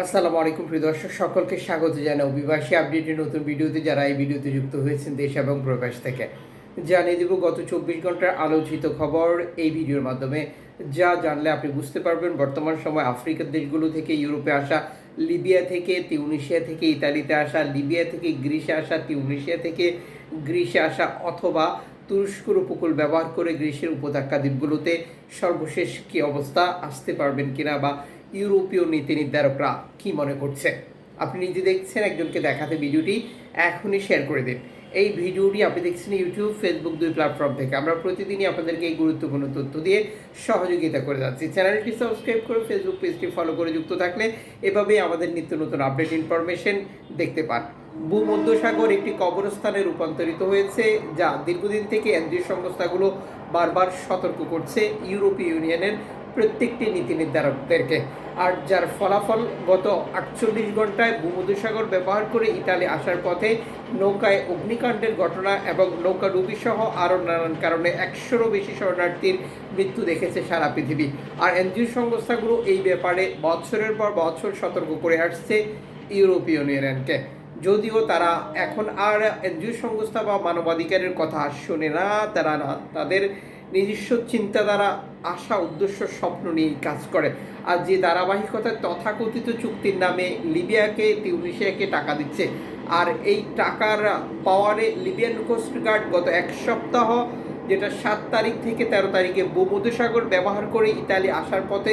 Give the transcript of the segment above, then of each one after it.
আসসালামু আলাইকুম, প্রিয় দর্শক। সকলকে স্বাগত জানাই অভিবাসী আপডেটের নতুন ভিডিওতে যারা এই ভিডিওতে যুক্ত হয়েছেন দেশ এবং প্রবাস থেকে। জানিয়ে দেব, গত চব্বিশ ঘণ্টার আলোচিত খবর এই ভিডিওর মাধ্যমে। যা জানলে আপনি বুঝতে পারবেন, বর্তমান সময় আফ্রিকার দেশগুলো থেকে ইউরোপে আসা, লিবিয়া থেকে তিউনিশিয়া থেকে ইতালিতে আসা, লিবিয়া থেকে গ্রিসে আসা, তিউনিশিয়া থেকে গ্রিসে আসা অথবা তুরস্কর উপকূল ব্যবহার করে গ্রিসের উপত্যকা দ্বীপগুলোতে সর্বশেষ কি অবস্থা, আসতে পারবেন কিনা বা ইউরোপীয় নীতি নির্ধারকরা কি মনে করছে? আপনি নিজে দেখছেন, একজনকে দেখাতে ভিডিওটি এখনই শেয়ার করে দিন। এই ভিডিওটি আপনি দেখছেন ইউটিউব ফেসবুক দুই প্ল্যাটফর্ম থেকে। আমরা প্রতিদিনই আপনাদেরকে এই গুরুত্বপূর্ণ তথ্য দিয়ে সহযোগিতা করে যাচ্ছি। চ্যানেলটি সাবস্ক্রাইব করে ফেসবুক পেজটি ফলো করে যুক্ত থাকলে এভাবেই আমাদের নিত্য নতুন আপডেট ইনফরমেশন দেখতে পান। ভূমধ্যসাগর একটি কবরস্থানে রূপান্তরিত হয়েছে, যা দীর্ঘদিন থেকে এনজিও সংস্থাগুলো বারবার সতর্ক করছে ইউরোপীয় ইউনিয়নের প্রত্যেকটি নীতি নির্ধারকদেরকে। আর যার ফলাফল গত আটচল্লিশ ঘন্টায় ভূমধ্যসাগর ব্যবহার করে ইতালি আসার পথে নৌকায় অগ্নিকাণ্ডের ঘটনা এবং নৌকা ডুবি সহ আরও নানান কারণে একশোরও বেশি শরণার্থীর মৃত্যু দেখেছে সারা পৃথিবী। আর এনজিও সংস্থাগুলো এই ব্যাপারে বছরের পর বছর সতর্ক করে আসছে ইউরোপীয় ইউনিয়নকে। যদিও তারা এখন আর এনজিও সংস্থা বা মানবাধিকারের কথা শোনে না, তারা না, তাদের নিজস্ব চিন্তাধারা, আশা, উদ্দেশ্য, স্বপ্ন নিয়েই কাজ করে। আর যে ধারাবাহিকতায় তথাকথিত চুক্তির নামে লিবিয়াকে টিউনিশিয়াকে টাকা দিচ্ছে। আর এই টাকার পাওয়ারে লিবিয়ান কোস্টগার্ড গত এক সপ্তাহ যেটা সাত তারিখ থেকে তেরো তারিখে ভূমধ্যসাগর ব্যবহার করে ইতালি আসার পথে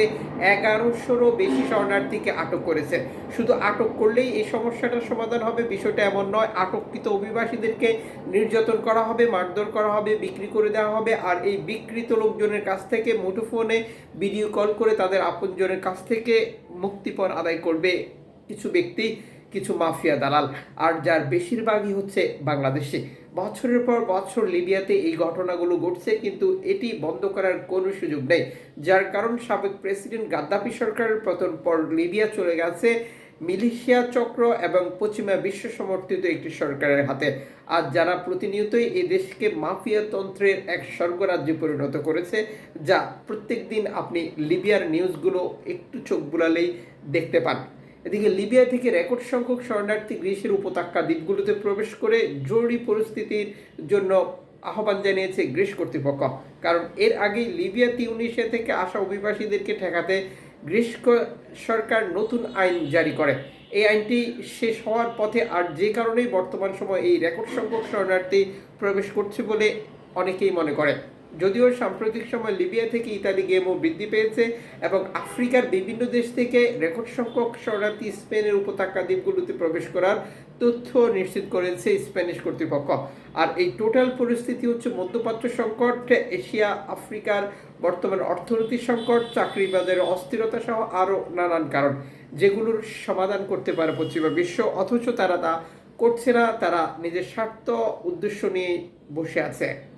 এগারোশোরও বেশি শরণার্থীকে আটক করেছে। শুধু আটক করলেই এই সমস্যাটার সমাধান হবে, বিষয়টা এমন নয়, আটককৃত অভিবাসীদেরকে নির্যাতন করা হবে, মারধর করা হবে, বিক্রি করে দেওয়া হবে, আর এই বিকৃত লোকজনের কাছ থেকে মুঠোফোনে ভিডিও কল করে তাদের আপনজনের কাছ থেকে মুক্তিপণ আদায় করবে কিছু ব্যক্তি। কিছু মাফিয়া দালাল, আর যার বেশিরভাগই হচ্ছে বাংলাদেশে। বছরের পর বছর লিবিয়াতে এই ঘটনাগুলো ঘটছে, কিন্তু এটি বন্ধ করার কোনো সুযোগ নেই। যার কারণ, সাবেক প্রেসিডেন্ট গাদ্দাফি সরকারের পতন পর লিবিয়া চলে গেছে মিলিশিয়া চক্র এবং পশ্চিমা বিশ্ব সমর্থিত একটি সরকারের হাতে। আর যারা প্রতিনিয়তই এই দেশকে মাফিয়া তন্ত্রের এক স্বর্গরাজ্যে পরিণত করেছে, যা প্রত্যেক দিন আপনি লিবিয়ার নিউজগুলো একটু চোখ বুলালেই দেখতে পান। এদিকে লিবিয়া থেকে রেকর্ড সংখ্যক শরণার্থী গ্রিসের উপত্যকা দ্বীপগুলোতে প্রবেশ করে জরুরি পরিস্থিতির জন্য আহ্বান জানিয়েছে গ্রিস কর্তৃপক্ষ। কারণ এর আগেই লিবিয়া তিউনিশিয়া থেকে আসা অভিবাসীদেরকে ঠেকাতে গ্রিস সরকার নতুন আইন জারি করে। এই আইনটি শেষ হওয়ার পথে আর যে কারণেই বর্তমান সময় এই রেকর্ড সংখ্যক শরণার্থী প্রবেশ করছে বলে অনেকেই মনে করে। যদিও সাম্প্রতিক সময় লিবিয়া থেকে ইতালি গেমও বৃদ্ধি পেয়েছে এবং আফ্রিকার বিভিন্ন দেশ থেকে রেকর্ড সংখ্যক শরণার্থী স্পেনের উপত্যকা দ্বীপগুলোতে প্রবেশ করার তথ্য নিশ্চিত করেছে স্প্যানিশ কর্তৃপক্ষ। আর এই টোটাল পরিস্থিতি হচ্ছে মধ্যপ্রাচ্য সংকট, এশিয়া, আফ্রিকার বর্তমান অর্থনৈতিক সংকট, চাকরি বাজারের অস্থিরতা সহ আরও নানান কারণ, যেগুলোর সমাধান করতে পারে পশ্চিমা বিশ্ব, অথচ তারা তা করছে না, তারা নিজের স্বার্থ উদ্দেশ্য নিয়ে বসে আছে।